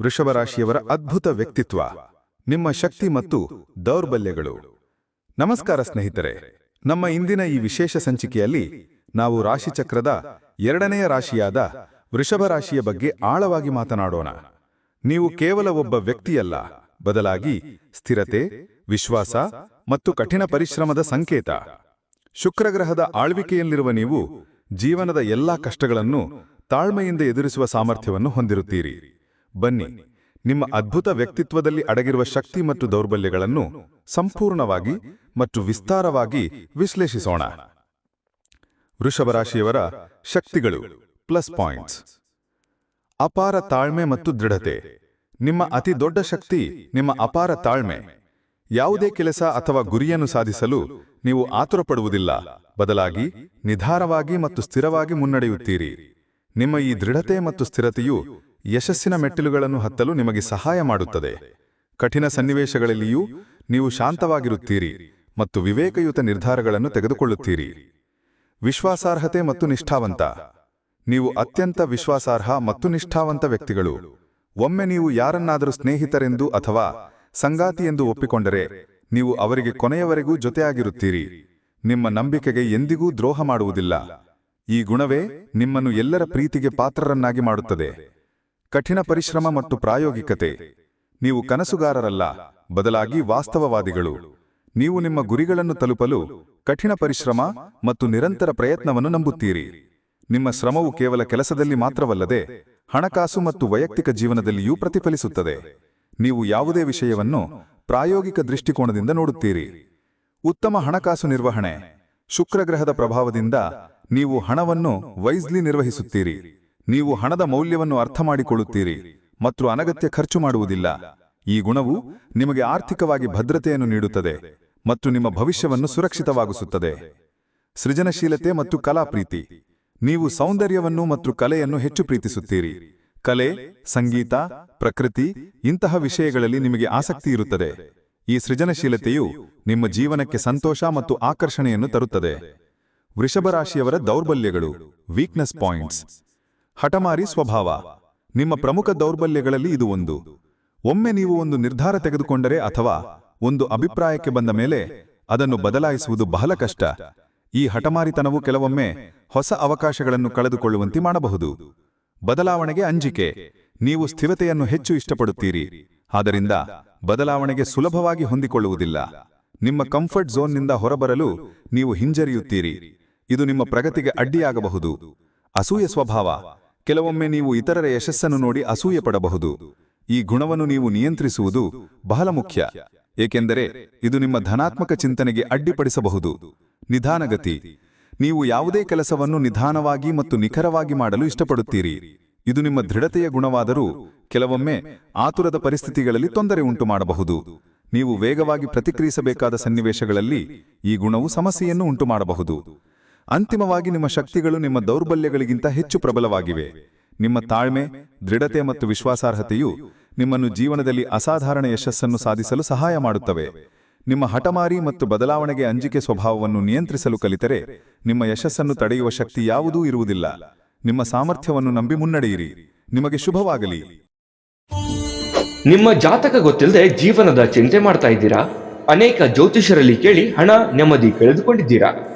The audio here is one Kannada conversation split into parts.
ವೃಷಭ ರಾಶಿಯವರ ಅದ್ಭುತ ವ್ಯಕ್ತಿತ್ವ, ನಿಮ್ಮ ಶಕ್ತಿ ಮತ್ತು ದೌರ್ಬಲ್ಯಗಳು. ನಮಸ್ಕಾರ ಸ್ನೇಹಿತರೆ, ನಮ್ಮ ಇಂದಿನ ಈ ವಿಶೇಷ ಸಂಚಿಕೆಯಲ್ಲಿ ನಾವು ರಾಶಿಚಕ್ರದ ಎರಡನೆಯ ರಾಶಿಯಾದ ವೃಷಭ ರಾಶಿಯ ಬಗ್ಗೆ ಆಳವಾಗಿ ಮಾತನಾಡೋಣ. ನೀವು ಕೇವಲ ಒಬ್ಬ ವ್ಯಕ್ತಿಯಲ್ಲ, ಬದಲಾಗಿ ಸ್ಥಿರತೆ, ವಿಶ್ವಾಸ ಮತ್ತು ಕಠಿಣ ಪರಿಶ್ರಮದ ಸಂಕೇತ. ಶುಕ್ರಗ್ರಹದ ಆಳ್ವಿಕೆಯಲ್ಲಿರುವ ನೀವು ಜೀವನದ ಎಲ್ಲಾ ಕಷ್ಟಗಳನ್ನು ತಾಳ್ಮೆಯಿಂದ ಎದುರಿಸುವ ಸಾಮರ್ಥ್ಯವನ್ನು ಹೊಂದಿರುತ್ತೀರಿ. ಬನ್ನಿ. ನಿಮ್ಮ ಅದ್ಭುತ ವ್ಯಕ್ತಿತ್ವದಲ್ಲಿ ಅಡಗಿರುವ ಶಕ್ತಿ ಮತ್ತು ದೌರ್ಬಲ್ಯಗಳನ್ನು ಸಂಪೂರ್ಣವಾಗಿ ಮತ್ತು ವಿಸ್ತಾರವಾಗಿ ವಿಶ್ಲೇಷಿಸೋಣ. ವೃಷಭ ರಾಶಿಯವರ ಶಕ್ತಿಗಳು, ಪ್ಲಸ್ ಪಾಯಿಂಟ್ಸ್. ಅಪಾರ ತಾಳ್ಮೆ ಮತ್ತು ದೃಢತೆ. ನಿಮ್ಮ ಅತಿ ದೊಡ್ಡ ಶಕ್ತಿ, ನಿಮ್ಮ ಅಪಾರ ತಾಳ್ಮೆ. ಯಾವುದೇ ಕೆಲಸ ಅಥವಾ ಗುರಿಯನ್ನು ಸಾಧಿಸಲು ನೀವು ಆತುರಪಡುವುದಿಲ್ಲ. ಬದಲಾಗಿ ನಿಧಾನವಾಗಿ ಮತ್ತು ಸ್ಥಿರವಾಗಿ ಮುನ್ನಡೆಯುತ್ತೀರಿ. ನಿಮ್ಮ ಈ ದೃಢತೆ ಮತ್ತು ಸ್ಥಿರತೆಯು ಯಶಸ್ಸಿನ ಮೆಟ್ಟಿಲುಗಳನ್ನು ಹತ್ತಲು ನಿಮಗೆ ಸಹಾಯ ಮಾಡುತ್ತದೆ. ಕಠಿಣ ಸನ್ನಿವೇಶಗಳಲ್ಲಿಯೂ ನೀವು ಶಾಂತವಾಗಿರುತ್ತೀರಿ ಮತ್ತು ವಿವೇಕಯುತ ನಿರ್ಧಾರಗಳನ್ನು ತೆಗೆದುಕೊಳ್ಳುತ್ತೀರಿ. ವಿಶ್ವಾಸಾರ್ಹತೆ ಮತ್ತು ನಿಷ್ಠಾವಂತ. ನೀವು ಅತ್ಯಂತ ವಿಶ್ವಾಸಾರ್ಹ ಮತ್ತು ನಿಷ್ಠಾವಂತ ವ್ಯಕ್ತಿಗಳು. ಒಮ್ಮೆ ನೀವು ಯಾರನ್ನಾದರೂ ಸ್ನೇಹಿತರೆಂದು ಅಥವಾ ಸಂಗಾತಿ ಎಂದು ಒಪ್ಪಿಕೊಂಡರೆ ನೀವು ಅವರಿಗೆ ಕೊನೆಯವರೆಗೂ ಜೊತೆಯಾಗಿರುತ್ತೀರಿ. ನಿಮ್ಮ ನಂಬಿಕೆಗೆ ಎಂದಿಗೂ ದ್ರೋಹ ಮಾಡುವುದಿಲ್ಲ. ಈ ಗುಣವೇ ನಿಮ್ಮನ್ನು ಎಲ್ಲರ ಪ್ರೀತಿಗೆ ಪಾತ್ರರನ್ನಾಗಿ ಮಾಡುತ್ತದೆ. ಕಠಿಣ ಪರಿಶ್ರಮ ಮತ್ತು ಪ್ರಾಯೋಗಿಕತೆ. ನೀವು ಕನಸುಗಾರರಲ್ಲ, ಬದಲಾಗಿ ವಾಸ್ತವವಾದಿಗಳು. ನೀವು ನಿಮ್ಮ ಗುರಿಗಳನ್ನು ತಲುಪಲು ಕಠಿಣ ಪರಿಶ್ರಮ ಮತ್ತು ನಿರಂತರ ಪ್ರಯತ್ನವನ್ನು ನಂಬುತ್ತೀರಿ. ನಿಮ್ಮ ಶ್ರಮವು ಕೇವಲ ಕೆಲಸದಲ್ಲಿ ಮಾತ್ರವಲ್ಲದೆ ಹಣಕಾಸು ಮತ್ತು ವೈಯಕ್ತಿಕ ಜೀವನದಲ್ಲಿಯೂ ಪ್ರತಿಫಲಿಸುತ್ತದೆ. ನೀವು ಯಾವುದೇ ವಿಷಯವನ್ನು ಪ್ರಾಯೋಗಿಕ ದೃಷ್ಟಿಕೋನದಿಂದ ನೋಡುತ್ತೀರಿ. ಉತ್ತಮ ಹಣಕಾಸು ನಿರ್ವಹಣೆ. ಶುಕ್ರಗ್ರಹದ ಪ್ರಭಾವದಿಂದ ನೀವು ಹಣವನ್ನು ವೈಸ್ಲಿ ನಿರ್ವಹಿಸುತ್ತೀರಿ. ನೀವು ಹಣದ ಮೌಲ್ಯವನ್ನು ಅರ್ಥ ಮಾಡಿಕೊಳ್ಳುತ್ತೀರಿ ಮತ್ತು ಅನಗತ್ಯ ಖರ್ಚು ಮಾಡುವುದಿಲ್ಲ. ಈ ಗುಣವು ನಿಮಗೆ ಆರ್ಥಿಕವಾಗಿ ಭದ್ರತೆಯನ್ನು ನೀಡುತ್ತದೆ ಮತ್ತು ನಿಮ್ಮ ಭವಿಷ್ಯವನ್ನು ಸುರಕ್ಷಿತವಾಗಿಸುತ್ತದೆ. ಸೃಜನಶೀಲತೆ ಮತ್ತು ಕಲಾ ಪ್ರೀತಿ. ನೀವು ಸೌಂದರ್ಯವನ್ನು ಮತ್ತು ಕಲೆಯನ್ನು ಹೆಚ್ಚು ಪ್ರೀತಿಸುತ್ತೀರಿ. ಕಲೆ, ಸಂಗೀತ, ಪ್ರಕೃತಿ ಇಂತಹ ವಿಷಯಗಳಲ್ಲಿ ನಿಮಗೆ ಆಸಕ್ತಿ ಇರುತ್ತದೆ. ಈ ಸೃಜನಶೀಲತೆಯು ನಿಮ್ಮ ಜೀವನಕ್ಕೆ ಸಂತೋಷ ಮತ್ತು ಆಕರ್ಷಣೆಯನ್ನು ತರುತ್ತದೆ. ವೃಷಭರಾಶಿಯವರ ದೌರ್ಬಲ್ಯಗಳು ವೀಕ್ನೆಸ್ ಪಾಯಿಂಟ್ಸ್ ಹಠಮಾರಿ ಸ್ವಭಾವ. ನಿಮ್ಮ ಪ್ರಮುಖ ದೌರ್ಬಲ್ಯಗಳಲ್ಲಿ ಇದು ಒಂದು. ಒಮ್ಮೆ ನೀವು ಒಂದು ನಿರ್ಧಾರ ತೆಗೆದುಕೊಂಡರೆ ಅಥವಾ ಒಂದು ಅಭಿಪ್ರಾಯಕ್ಕೆ ಬಂದ ಮೇಲೆ ಅದನ್ನು ಬದಲಾಯಿಸುವುದು ಬಹಳ ಕಷ್ಟ. ಈ ಹಠಮಾರಿತನವು ಕೆಲವೊಮ್ಮೆ ಹೊಸ ಅವಕಾಶಗಳನ್ನು ಕಳೆದುಕೊಳ್ಳುವಂತೆ ಮಾಡಬಹುದು. ಬದಲಾವಣೆಗೆ ಅಂಜಿಕೆ. ನೀವು ಸ್ಥಿರತೆಯನ್ನು ಹೆಚ್ಚು ಇಷ್ಟಪಡುತ್ತೀರಿ. ಆದ್ದರಿಂದ ಬದಲಾವಣೆಗೆ ಸುಲಭವಾಗಿ ಹೊಂದಿಕೊಳ್ಳುವುದಿಲ್ಲ. ನಿಮ್ಮ ಕಂಫರ್ಟ್ ಝೋನ್ನಿಂದ ಹೊರಬರಲು ನೀವು ಹಿಂಜರಿಯುತ್ತೀರಿ. ಇದು ನಿಮ್ಮ ಪ್ರಗತಿಗೆ ಅಡ್ಡಿಯಾಗಬಹುದು. ಅಸೂಯೆ ಸ್ವಭಾವ. ಕೆಲವೊಮ್ಮೆ ನೀವು ಇತರರ ಯಶಸ್ಸನ್ನು ನೋಡಿ ಅಸೂಯೆ ಪಡಬಹುದು ಈ ಗುಣವನ್ನು ನೀವು ನಿಯಂತ್ರಿಸುವುದು ಬಹಳ ಮುಖ್ಯ ಏಕೆಂದರೆ ಇದು ನಿಮ್ಮ ಧನಾತ್ಮಕ ಚಿಂತನೆಗೆ ಅಡ್ಡಿಪಡಿಸಬಹುದು. ನಿಧಾನಗತಿ. ನೀವು ಯಾವುದೇ ಕೆಲಸವನ್ನು ನಿಧಾನವಾಗಿ ಮತ್ತು ನಿಖರವಾಗಿ ಮಾಡಲು ಇಷ್ಟಪಡುತ್ತೀರಿ. ಇದು ನಿಮ್ಮ ದೃಢತೆಯ ಗುಣವಾದರೂ ಕೆಲವೊಮ್ಮೆ ಆತುರದ ಪರಿಸ್ಥಿತಿಗಳಲ್ಲಿ ತೊಂದರೆ ಉಂಟು ಮಾಡಬಹುದು ನೀವು ವೇಗವಾಗಿ ಪ್ರತಿಕ್ರಿಯಿಸಬೇಕಾದ ಸನ್ನಿವೇಶಗಳಲ್ಲಿ ಈ ಗುಣವು ಸಮಸ್ಯೆಯನ್ನು ಉಂಟು ಮಾಡಬಹುದು ಅಂತಿಮವಾಗಿ ನಿಮ್ಮ ಶಕ್ತಿಗಳು ನಿಮ್ಮ ದೌರ್ಬಲ್ಯಗಳಿಗಿಂತ ಹೆಚ್ಚು ಪ್ರಬಲವಾಗಿವೆ. ನಿಮ್ಮ ತಾಳ್ಮೆ, ದೃಢತೆ ಮತ್ತು ವಿಶ್ವಾಸಾರ್ಹತೆಯು ನಿಮ್ಮನ್ನು ಜೀವನದಲ್ಲಿ ಅಸಾಧಾರಣ ಯಶಸ್ಸನ್ನು ಸಾಧಿಸಲು ಸಹಾಯ ಮಾಡುತ್ತವೆ. ನಿಮ್ಮ ಹಠಮಾರಿ ಮತ್ತು ಬದಲಾವಣೆಗೆ ಅಂಜಿಕೆ ಸ್ವಭಾವವನ್ನು ನಿಯಂತ್ರಿಸಲು ಕಲಿತರೆ ನಿಮ್ಮ ಯಶಸ್ಸನ್ನು ತಡೆಯುವ ಶಕ್ತಿ ಯಾವುದೂ ಇರುವುದಿಲ್ಲ. ನಿಮ್ಮ ಸಾಮರ್ಥ್ಯವನ್ನು ನಂಬಿ ಮುನ್ನಡೆಯಿರಿ. ನಿಮಗೆ ಶುಭವಾಗಲಿ. ನಿಮ್ಮ ಜಾತಕ ಗೊತ್ತಿಲ್ಲದೆ ಜೀವನದ ಚಿಂತೆ ಮಾಡ್ತಾ ಇದ್ದೀರಾ? ಅನೇಕ ಜ್ಯೋತಿಷರಲ್ಲಿ ಕೇಳಿ ಹಣ ನೆಮ್ಮದಿ ಕಳೆದುಕೊಂಡಿದ್ದೀರಾ?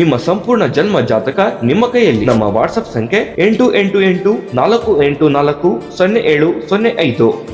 ನಿಮ್ಮ ಸಂಪೂರ್ಣ ಜನ್ಮ ಜಾತಕ ನಿಮ್ಮ ಕೈಯಲ್ಲಿ. ನಮ್ಮ ವಾಟ್ಸ್ಆಪ್ ಸಂಖ್ಯೆ ಎಂಟು ಎಂಟು ಎಂಟು ನಾಲ್ಕು ಎಂಟು ನಾಲ್ಕು ಸೊನ್ನೆ ಏಳು ಸೊನ್ನೆ ಐದು.